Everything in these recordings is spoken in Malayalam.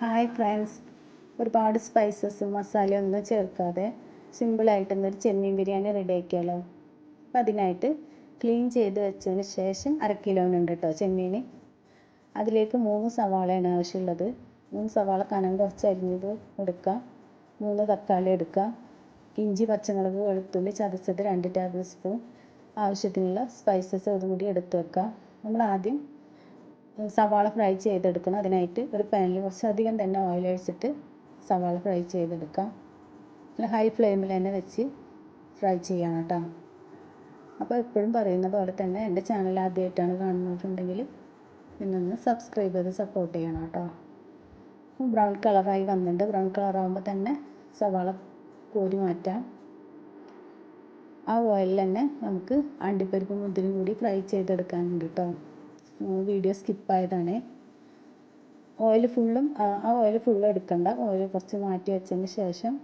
ഹായ് ഫ്രണ്ട്സ് ഒരുപാട് സ്പൈസസും മസാലയും ഒന്നും ചേർക്കാതെ സിമ്പിളായിട്ട് ഇന്നൊരു ചെമ്മീൻ ബിരിയാണി റെഡി ആക്കിയാലോ? അപ്പം അതിനായിട്ട് ക്ലീൻ ചെയ്ത് വെച്ചതിന് ശേഷം അര കിലോനുണ്ട് കേട്ടോ ചെമ്മീൻ. അതിലേക്ക് മൂന്ന് സവാളയാണ് ആവശ്യമുള്ളത്. മൂന്ന് സവാള കനം കുറച്ച് അരിഞ്ഞത് എടുക്കുക. മൂന്ന് തക്കാളി എടുക്കുക. ഇഞ്ചി പച്ചമുളക് വെളുത്തുള്ളി ചതച്ചത് രണ്ട് ടേബിൾ സ്പൂൺ ആവശ്യത്തിനുള്ള സ്പൈസസ് അതും കൂടി എടുത്ത് വെക്കുക. നമ്മൾ ആദ്യം സവാള ഫ്രൈ ചെയ്തെടുക്കണം. അതിനായിട്ട് ഒരു പാനിൽ കുറച്ചധികം തന്നെ ഓയിൽ ഒഴിച്ചിട്ട് സവാള ഫ്രൈ ചെയ്തെടുക്കാം. പിന്നെ ഹൈ ഫ്ലെയിമിൽ തന്നെ വെച്ച് ഫ്രൈ ചെയ്യണം കേട്ടോ. അപ്പോൾ എപ്പോഴും പറയുന്ന പോലെ തന്നെ എന്റെ ചാനൽ ആദ്യമായിട്ടാണ് കാണുന്നതെന്നുണ്ടെങ്കിൽ പിന്നൊന്ന് സബ്സ്ക്രൈബ് ചെയ്ത് സപ്പോർട്ട് ചെയ്യണം കേട്ടോ. ബ്രൗൺ കളറായി വന്നിട്ടുണ്ട്. ബ്രൗൺ കളറാകുമ്പോൾ തന്നെ സവാള കോരി മാറ്റാം. ആ ഓയിലിൽ തന്നെ നമുക്ക് അണ്ടിപ്പരിപ്പ് മുന്തിരി കൂടി ഫ്രൈ ചെയ്തെടുക്കാനുണ്ട് കേട്ടോ. വീഡിയോ സ്കിപ്പായതാണ് ഓയിൽ ഫുള്ളും ആ ഓയിൽ ഫുള്ളും എടുക്കണ്ട. ഓയിൽ കുറച്ച് മാറ്റി വെച്ചതിന് ശേഷം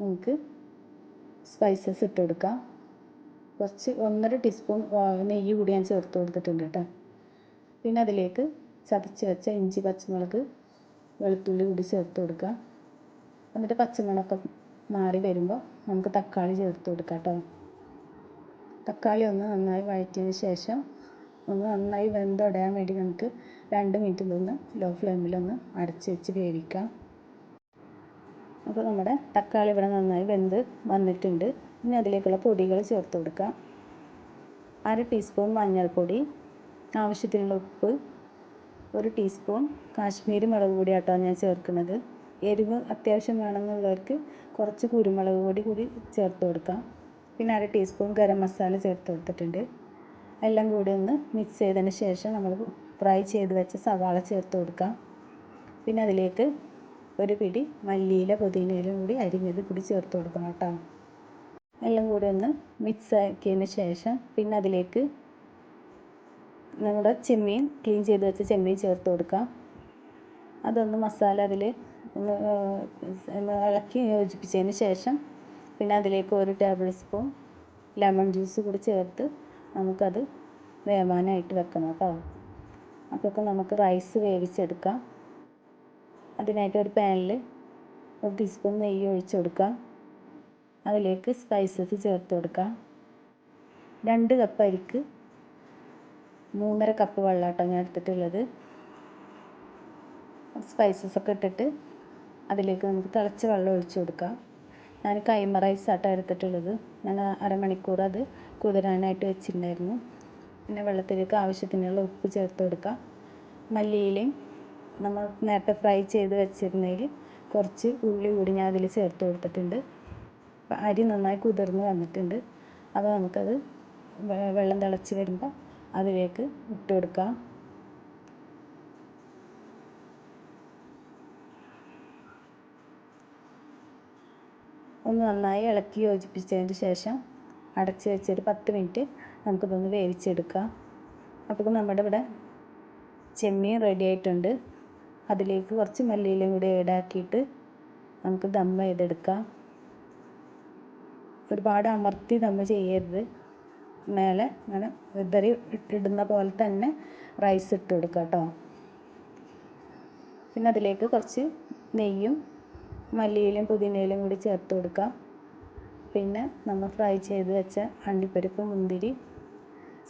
നമുക്ക് സ്പൈസസ് ഇട്ട് കൊടുക്കാം. കുറച്ച് ഒന്നര ടീസ്പൂൺ നെയ്യ് കൂടി ഞാൻ ചേർത്ത് കൊടുത്തിട്ടുണ്ട് കേട്ടോ. പിന്നെ അതിലേക്ക് ചതച്ച് വെച്ച ഇഞ്ചി പച്ചമുളക് വെളുത്തുള്ളി കൂടി ചേർത്ത് കൊടുക്കുക എന്നിട്ട് പച്ചമുളകൊക്കെ മാറി വരുമ്പോൾ നമുക്ക് തക്കാളി ചേർത്ത് കൊടുക്കാം കേട്ടോ. തക്കാളി ഒന്ന് നന്നായി വഴറ്റിയതിന് ശേഷം ഒന്ന് നന്നായി വെന്തുടയാൻ വേണ്ടി നമുക്ക് രണ്ട് മിനിറ്റ് ഇതൊന്ന് ലോ ഫ്ലെയിമിലൊന്ന് അടച്ച് വെച്ച് വേവിക്കാം. അപ്പോൾ നമ്മുടെ തക്കാളി ഇവിടെ നന്നായി വെന്ത് വന്നിട്ടുണ്ട്. ഇനി അതിലേക്കുള്ള പൊടികൾ ചേർത്ത് കൊടുക്കാം. അര ടീസ്പൂൺ മഞ്ഞൾപ്പൊടി ആവശ്യത്തിനുള്ള ഉപ്പ് ഒരു ടീസ്പൂൺ കാശ്മീരി മുളക് പൊടി ആട്ടോ ഞാൻ ചേർക്കുന്നത്. എരിവ് അത്യാവശ്യം വേണമെന്നുള്ളവർക്ക് കുറച്ച് കുരുമുളക് പൊടി കൂടി ചേർത്ത് കൊടുക്കാം. പിന്നെ അര ടീസ്പൂൺ ഗരം മസാല ചേർത്ത് കൊടുത്തിട്ടുണ്ട്. എല്ലാം കൂടി ഒന്ന് മിക്സ് ചെയ്തതിന് ശേഷം നമ്മൾ ഫ്രൈ ചെയ്ത് വെച്ച സവാള ചേർത്ത് കൊടുക്കാം പിന്നെ അതിലേക്ക് ഒരു പിടി മല്ലിയില പുതിനയിലും കൂടി അരിഞ്ഞത് കൂടി ചേർത്ത് കൊടുക്കണം കേട്ടോ. എല്ലാം കൂടി ഒന്ന് മിക്സ് ആക്കിയതിന് ശേഷം പിന്നെ അതിലേക്ക് നമ്മുടെ ചെമ്മീൻ ക്ലീൻ ചെയ്ത് വെച്ച ചെമ്മീൻ ചേർത്ത് കൊടുക്കാം അതൊന്ന് മസാല അതിൽ ഇളക്കി യോജിപ്പിച്ചതിന് ശേഷം പിന്നെ അതിലേക്ക് ഒരു ടേബിൾ സ്പൂൺ ലെമൺ ജ്യൂസ് കൂടി ചേർത്ത് നമുക്കത് വേവാനായിട്ട് കേട്ടോ. അപ്പോഴേക്കും നമുക്ക് റൈസ് വേവിച്ചെടുക്കാം. അതിനായിട്ട് ഒരു പാനിൽ ഒരു ടീസ്പൂൺ നെയ്യ് ഒഴിച്ച് കൊടുക്കാം അതിലേക്ക് സ്പൈസസ് ചേർത്ത് കൊടുക്കാം രണ്ട് കപ്പ് അരിക്ക് മൂന്നര കപ്പ് വെള്ളാട്ടം ഞാൻ എടുത്തിട്ടുള്ളത്. സ്പൈസസ് ഒക്കെ ഇട്ടിട്ട് അതിലേക്ക് നമുക്ക് തിളച്ച വെള്ളം ഒഴിച്ച് കൊടുക്കാം. ഞാൻ കൈമ റൈസ് ആട്ടോ എടുത്തിട്ടുള്ളത്. ഞാൻ അരമണിക്കൂർ അത് കുതിരാനായിട്ട് വെച്ചിട്ടുണ്ടായിരുന്നു. പിന്നെ വെള്ളത്തിലേക്ക് ആവശ്യത്തിനുള്ള ഉപ്പ് ചേർത്ത് കൊടുക്കുക മല്ലിയിലയും നമ്മൾ നേരത്തെ ഫ്രൈ ചെയ്ത് വെച്ചിരുന്നതിൽ കുറച്ച് ഉള്ളി കൂടി ഞാൻ അതിൽ ചേർത്ത് കൊടുത്തിട്ടുണ്ട്. അപ്പം അരി നന്നായി കുതിർന്ന് വന്നിട്ടുണ്ട്. അപ്പോൾ നമുക്കത് വെള്ളം തിളച്ച് വരുമ്പോൾ അതിലേക്ക് ഇട്ട് കൊടുക്കുക ഒന്ന് നന്നായി ഇളക്കി യോജിപ്പിച്ചതിന് ശേഷം അടച്ച് വെച്ചൊരു പത്ത് മിനിറ്റ് നമുക്കിതൊന്ന് വേവിച്ചെടുക്കാം. അപ്പോൾ നമ്മുടെ ഇവിടെ ചെമ്മീൻ റെഡി ആയിട്ടുണ്ട്. അതിലേക്ക് കുറച്ച് മല്ലിയിലയും കൂടി ആക്കിയിട്ട് നമുക്ക് ദം ചെയ്തെടുക്കാം. ഒരുപാട് അമർത്തി ദം ചെയ്യരുത്. മേലെ അങ്ങനെ വിതറി ഇട്ടിടുന്ന പോലെ തന്നെ റൈസ് ഇട്ട് കൊടുക്കുക കേട്ടോ. പിന്നെ അതിലേക്ക് കുറച്ച് നെയ്യും മല്ലിയിലയും പുതിനയിലയും കൂടി ചേർത്ത് കൊടുക്കാം. പിന്നെ നമ്മൾ ഫ്രൈ ചെയ്ത് വെച്ച അണ്ടിപ്പരിപ്പ് മുന്തിരി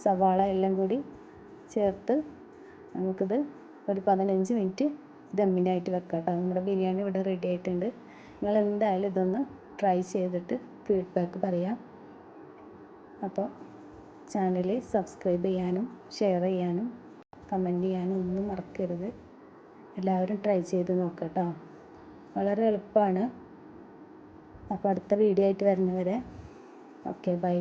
സവാള എല്ലാം കൂടി ചേർത്ത് നമുക്കിത് ഒരു പതിനഞ്ച് മിനിറ്റ് ദമ്മിനായിട്ട് വെക്കാം കേട്ടോ. നമ്മുടെ ബിരിയാണി ഇവിടെ റെഡി ആയിട്ടുണ്ട്. നിങ്ങൾ എന്തായാലും ഇതൊന്ന് ട്രൈ ചെയ്തിട്ട് ഫീഡ്ബാക്ക് പറയാം. അപ്പോൾ ചാനൽ സബ്സ്ക്രൈബ് ചെയ്യാനും ഷെയർ ചെയ്യാനും കമന്റ് ചെയ്യാനും ഒന്നും മറക്കരുത്. എല്ലാവരും ട്രൈ ചെയ്ത് നോക്കാം കേട്ടോ. വളരെ എളുപ്പമാണ്. അപ്പോൾ അടുത്ത വീഡിയോ ആയിട്ട് വരുന്നവരെ. Okay bye.